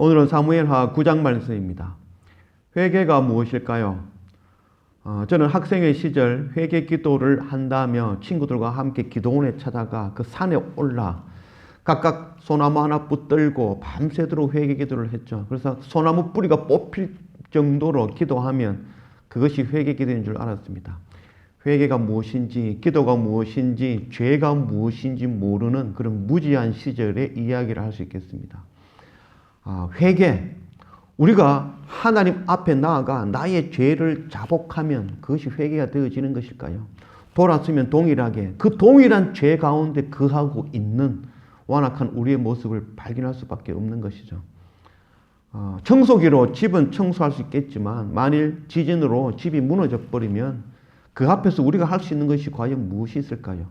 오늘은 사무엘하 9장 말씀입니다. 회개가 무엇일까요? 어, 저는 학생의 시절 회개 기도를 한다며 친구들과 함께 기도원에 찾아가 그 산에 올라 각각 소나무 하나 붙들고 밤새도록 회개 기도를 했죠. 그래서 소나무 뿌리가 뽑힐 정도로 기도하면 그것이 회개 기도인 줄 알았습니다. 회개가 무엇인지, 기도가 무엇인지, 죄가 무엇인지 모르는 그런 무지한 시절의 이야기를 할 수 있겠습니다. 아, 회개. 우리가 하나님 앞에 나아가 나의 죄를 자복하면 그것이 회개가 되어지는 것일까요? 돌았으면 동일하게 그 동일한 죄 가운데 거하고 있는 완악한 우리의 모습을 발견할 수밖에 없는 것이죠. 어, 청소기로 집은 청소할 수 있겠지만 만일 지진으로 집이 무너져 버리면 그 앞에서 우리가 할 수 있는 것이 과연 무엇이 있을까요?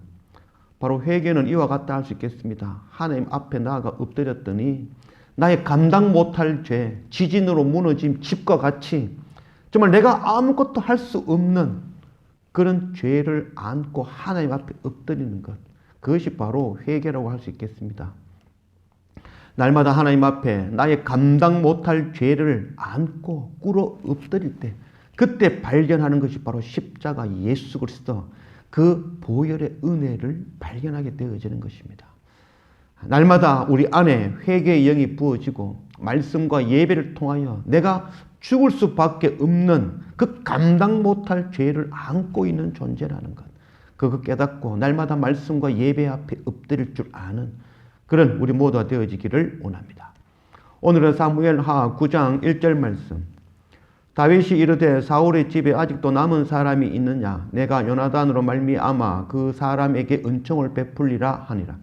바로 회개는 이와 같다 할 수 있겠습니다. 하나님 앞에 나아가 엎드렸더니 나의 감당 못할 죄, 지진으로 무너진 집과 같이 정말 내가 아무것도 할 수 없는 그런 죄를 안고 하나님 앞에 엎드리는 것. 그것이 바로 회개라고 할 수 있겠습니다. 날마다 하나님 앞에 나의 감당 못할 죄를 안고 꿇어 엎드릴 때 그때 발견하는 것이 바로 십자가 예수 그리스도 그 보혈의 은혜를 발견하게 되어지는 것입니다. 날마다 우리 안에 회개의 영이 부어지고 말씀과 예배를 통하여 내가 죽을 수밖에 없는 그 감당 못할 죄를 안고 있는 존재라는 것. 그거 깨닫고 날마다 말씀과 예배 앞에 엎드릴 줄 아는 그런 우리 모두가 되어지기를 원합니다. 오늘은 사무엘 하 9장 1절 말씀. 다윗이 이르되 사울의 집에 아직도 남은 사람이 있느냐 내가 요나단으로 말미암아 그 사람에게 은총을 베풀리라 하니라.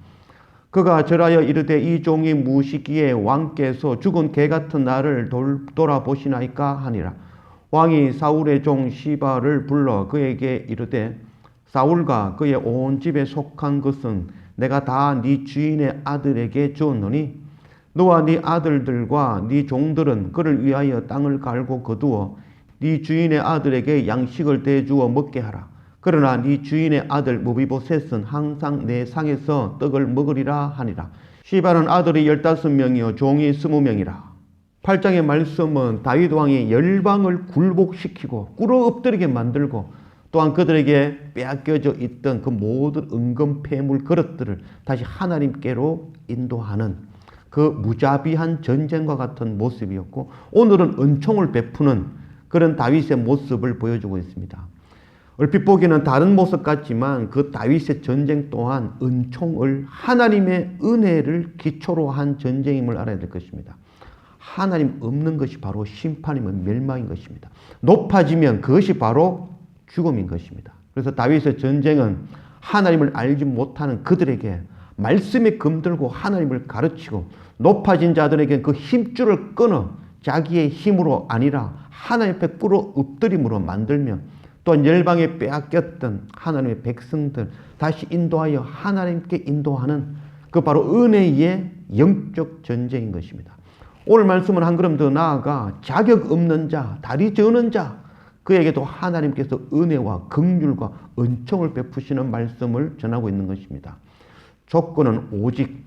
그가 절하여 이르되 이 종이 무시기에 왕께서 죽은 개 같은 나를 돌, 돌아보시나이까 하니라. 왕이 사울의 종 시바를 불러 그에게 이르되 사울과 그의 온 집에 속한 것은 내가 다 네 주인의 아들에게 주었노니 너와 네 아들들과 네 종들은 그를 위하여 땅을 갈고 거두어 네 주인의 아들에게 양식을 대주어 먹게 하라. 그러나 네 주인의 아들 무비보셋은 항상 내 상에서 떡을 먹으리라 하니라. 시바는 아들이 열다섯 명이요 종이 스무 명이라. 8장의 말씀은 다윗 왕이 열방을 굴복시키고 꿇어 엎드리게 만들고 또한 그들에게 빼앗겨져 있던 그 모든 은금 폐물 그릇들을 다시 하나님께로 인도하는 그 무자비한 전쟁과 같은 모습이었고 오늘은 은총을 베푸는 그런 다윗의 모습을 보여주고 있습니다. 얼핏 보기는 다른 모습 같지만 그 다윗의 전쟁 또한 은총을 하나님의 은혜를 기초로 한 전쟁임을 알아야 될 것입니다. 하나님 없는 것이 바로 심판이면 멸망인 것입니다. 높아지면 그것이 바로 죽음인 것입니다. 그래서 다윗의 전쟁은 하나님을 알지 못하는 그들에게 말씀에 금들고 하나님을 가르치고 높아진 자들에게 그 힘줄을 끊어 자기의 힘으로 아니라 하나님 앞에 꿇어 엎드림으로 만들며 또한 열방에 빼앗겼던 하나님의 백성들 다시 인도하여 하나님께 인도하는 그 바로 은혜의 영적 전쟁인 것입니다. 오늘 말씀은 한 걸음 더 나아가 자격 없는 자, 다리 저는 자, 그에게도 하나님께서 은혜와 긍휼과 은총을 베푸시는 말씀을 전하고 있는 것입니다. 조건은 오직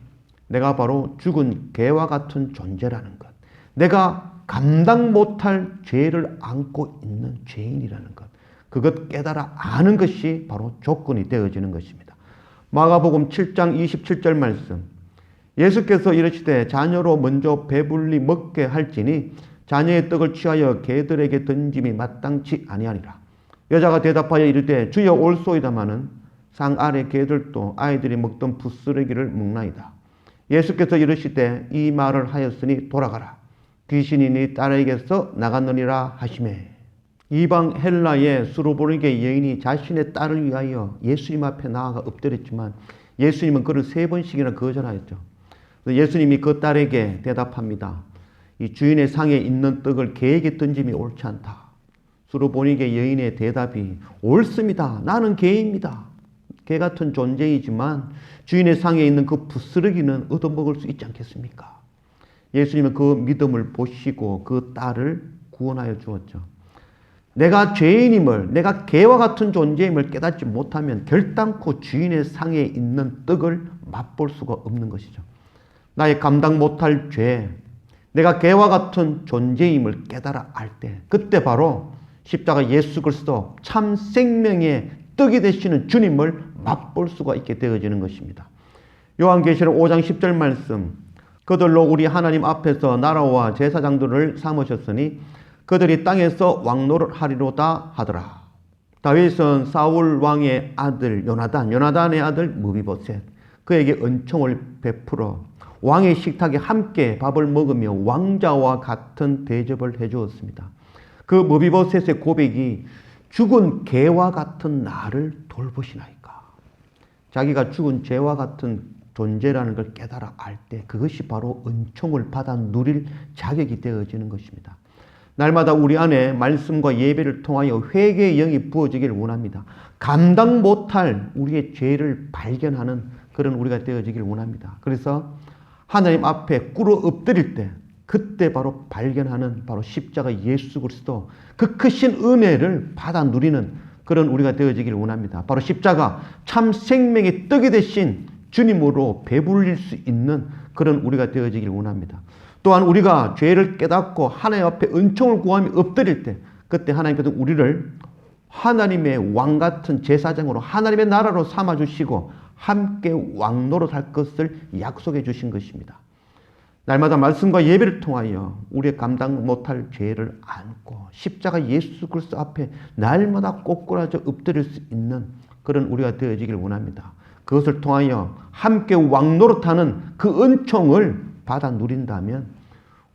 내가 바로 죽은 개와 같은 존재라는 것. 내가 감당 못할 죄를 안고 있는 죄인이라는 것. 그것 깨달아 아는 것이 바로 조건이 되어지는 것입니다. 마가복음 7장 27절 말씀. 예수께서 이르시되 자녀로 먼저 배불리 먹게 할지니 자녀의 떡을 취하여 개들에게 던짐이 마땅치 아니하니라. 여자가 대답하여 이르되 주여 올소이다마는 상 아래 개들도 아이들이 먹던 부스러기를 먹나이다. 예수께서 이르시되 이 말을 하였으니 돌아가라. 귀신이 네 딸에게서 나갔느니라 하시매. 이방 헬라의 수로보니게 여인이 자신의 딸을 위하여 예수님 앞에 나아가 엎드렸지만 예수님은 그를 세 번씩이나 거절하였죠. 예수님이 그 딸에게 대답합니다. 이 주인의 상에 있는 떡을 개에게 던짐이 옳지 않다. 수로보니게 여인의 대답이 옳습니다. 나는 개입니다. 개 같은 존재이지만 주인의 상에 있는 그 부스러기는 얻어먹을 수 있지 않겠습니까? 예수님은 그 믿음을 보시고 그 딸을 구원하여 주었죠. 내가 죄인임을, 내가 개와 같은 존재임을 깨닫지 못하면 결단코 주인의 상에 있는 떡을 맛볼 수가 없는 것이죠. 나의 감당 못할 죄, 내가 개와 같은 존재임을 깨달아 알 때, 그때 바로 십자가 예수 그리스도 참 생명의 떡이 되시는 주님을 맛볼 수가 있게 되어지는 것입니다. 요한계시록 5장 10절 말씀. 그들로 우리 하나님 앞에서 나라와 제사장들을 삼으셨으니 그들이 땅에서 왕노를 하리로다 하더라. 다윗은 사울 왕의 아들 요나단, 요나단의 아들 무비보셋, 그에게 은총을 베풀어 왕의 식탁에 함께 밥을 먹으며 왕자와 같은 대접을 해 주었습니다. 그 무비보셋의 고백이 죽은 개와 같은 나를 돌보시나이까. 자기가 죽은 죄와 같은 존재라는 걸 깨달아 알 때 그것이 바로 은총을 받아 누릴 자격이 되어지는 것입니다. 날마다 우리 안에 말씀과 예배를 통하여 회개의 영이 부어지기를 원합니다. 감당 못할 우리의 죄를 발견하는 그런 우리가 되어지기를 원합니다. 그래서 하나님 앞에 꿇어 엎드릴 때 그때 바로 발견하는 바로 십자가 예수 그리스도 그 크신 은혜를 받아 누리는 그런 우리가 되어지기를 원합니다. 바로 십자가 참 생명의 떡이 되신 주님으로 배불릴 수 있는 그런 우리가 되어지기를 원합니다. 또한 우리가 죄를 깨닫고 하나님 앞에 은총을 구하며 엎드릴 때 그때 하나님께서 우리를 하나님의 왕 같은 제사장으로 하나님의 나라로 삼아 주시고 함께 왕노릇 할 것을 약속해 주신 것입니다. 날마다 말씀과 예배를 통하여 우리의 감당 못할 죄를 안고 십자가 예수 그리스도 앞에 날마다 꼬꾸라져 엎드릴 수 있는 그런 우리가 되어지길 원합니다. 그것을 통하여 함께 왕노릇하는 그 은총을 받아 누린다면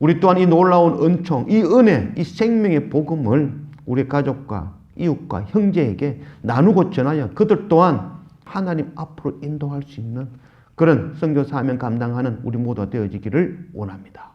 우리 또한 이 놀라운 은총, 이 은혜, 이 생명의 복음을 우리 가족과 이웃과 형제에게 나누고 전하여 그들 또한 하나님 앞으로 인도할 수 있는 그런 선교 사명 감당하는 우리 모두가 되어지기를 원합니다.